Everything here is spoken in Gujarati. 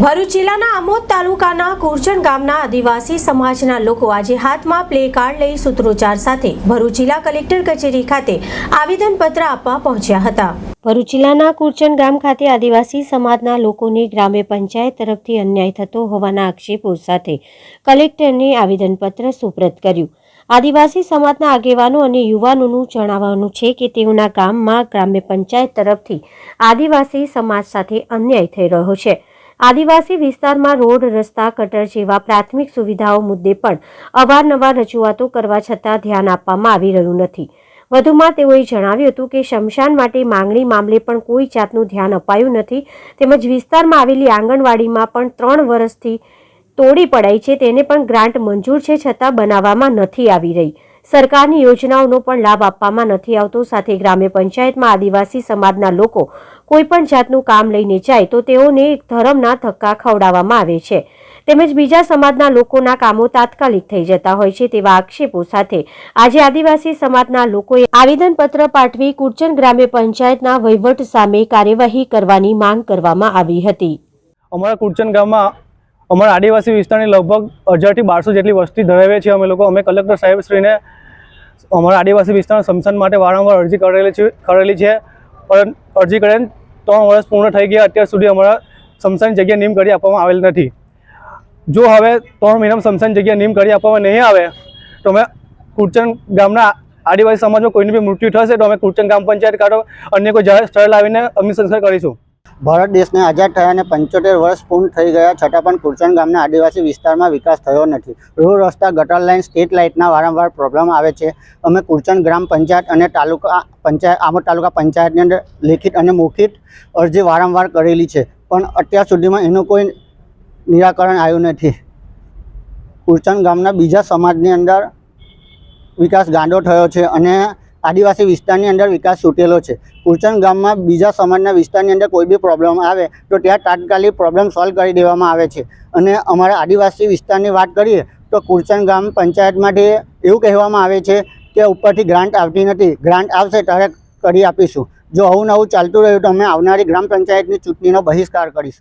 ભરૂચ જિલ્લાના આમોદ તાલુકાના કુરચણ ગામના આદિવાસી સમાજના લોકો આજે હાથમાં પ્લે કાર્ડ લઈ સૂત્રોચ્ચાર સાથે ભરૂચ જિલ્લા કલેક્ટર કચેરી ખાતે આવેદનપત્ર આપવા પહોંચ્યા હતા. ભરૂચ જિલ્લાના કુરચણ ગામ ખાતે આદિવાસી સમાજના લોકોને ગ્રામ્ય પંચાયત તરફથી અન્યાય થતો હોવાના આક્ષેપો સાથે કલેક્ટરને આવેદનપત્ર સુપ્રત કર્યું. આદિવાસી સમાજના આગેવાનો અને યુવાનોનું જણાવવાનું છે કે તેઓના ગામમાં ગ્રામ્ય પંચાયત તરફથી આદિવાસી સમાજ સાથે અન્યાય થઈ રહ્યો છે. આદિવાસી વિસ્તારમાં રોડ, રસ્તા કટર જેવા પ્રાથમિક સુવિધાઓ મુદ્દે પણ અવારનવાર રજૂઆતો કરવા છતાં ધ્યાન આપવામાં આવી રહ્યું નથી. વધુમાં તેઓએ જણાવ્યું હતું કે શમશાન માટે માંગણી મામલે પણ કોઈ જાતનું ધ્યાન અપાયું નથી. તેમજ વિસ્તારમાં આવેલી આંગણવાડીમાં પણ ત્રણ વર્ષથી તોડી પડાઈ છે. તેને પણ ગ્રાન્ટ મંજૂર છે છતાં બનાવવામાં નથી આવી રહી. સરકારની યોજનાઓનો પણ લાભ આપવામાં નથી આવતો. સાથે ગ્રામ્ય પંચાયતમાં આદિવાસી સમાજના લોકો કોઈ પણ જાતનું કામ લઈને જાય તો તેઓને ધરમના ધક્કા ખવડાવવામાં આવે છે. તેમજ બીજા સમાજના લોકોના કામો તાત્કાલિક થઈ જતા હોય છે તેવા આક્ષેપો સાથે આજે આદિવાસી સમાજના લોકોએ આવેદનપત્ર પાઠવી કુરચન ગ્રામ્ય પંચાયતના વહીવટ સામે કાર્યવાહી કરવાની માંગ કરવામાં આવી હતી. અમારા કુરચન ગામમાં અમારા આદિવાસી વિસ્તારની લગભગ હજારથી બારસો જેટલી વસ્તી ધરાવે છે. અમે લોકો, અમે કલેક્ટર સાહેબશ્રીને અમારા આદિવાસી વિસ્તારના સમસાન માટે વારંવાર અરજી કરેલી છે કરેલી છે. પણ અરજી કરીને ત્રણ વર્ષ પૂર્ણ થઈ ગયા, અત્યાર સુધી અમારા સમસાન જગ્યા નિયમ કરી આપવામાં આવેલ નથી. જો હવે ત્રણ મહિનામાં સમસાન જગ્યા નિયમ કરી આપવામાં નહીં આવે, તો અમે કુરચન ગામના આદિવાસી સમાજમાં કોઈની બી મૃત્યુ થશે, તો અમે કુરચન ગામ પંચાયત કાઢો, અન્ય કોઈ જાહેર સ્થળ લાવીને અગ્નિ સંસ્કાર કરીશું. ભારત દેશને આઝાદ થયાને પંચોતેર વર્ષ પૂર્ણ થઈ ગયા છતાં પણ કુરચણ ગામના આદિવાસી વિસ્તારમાં વિકાસ થયો નથી. રોડ રસ્તા, ગટર લાઇન, સ્ટ્રીટ લાઇટના વારંવાર પ્રોબ્લેમ આવે છે. અમે કુરચણ ગ્રામ પંચાયત અને તાલુકા પંચાયત આમોદ તાલુકા પંચાયતની અંદર લેખિત અને મૌખિત અરજી વારંવાર કરેલી છે, પણ અત્યાર સુધીમાં એનું કોઈ નિરાકરણ આવ્યું નથી. કુરચણ ગામના બીજા સમાજની અંદર વિકાસ ગાંડો થયો છે અને આદિવાસી વિસ્તારની અંદર વિકાસ છૂટેલો છે. કુરચણ ગામમાં બીજા સમાજના વિસ્તારની અંદર કોઈ બી પ્રોબ્લેમ આવે તો ત્યાં તાત્કાલિક પ્રોબ્લેમ સોલ્વ કરી દેવામાં આવે છે. અને અમારા આદિવાસી વિસ્તારની વાત કરીએ તો કુરચણ ગામ પંચાયતમાંથી એવું કહેવામાં આવે છે કે ઉપરથી ગ્રાન્ટ આવતી નથી. ગ્રાન્ટ આવશે ત્યારે કરી આપીશું. જો આવું નવું ચાલતું રહ્યું તો અમે આવનારી ગ્રામ પંચાયતની ચૂંટણીનો બહિષ્કાર કરીશું.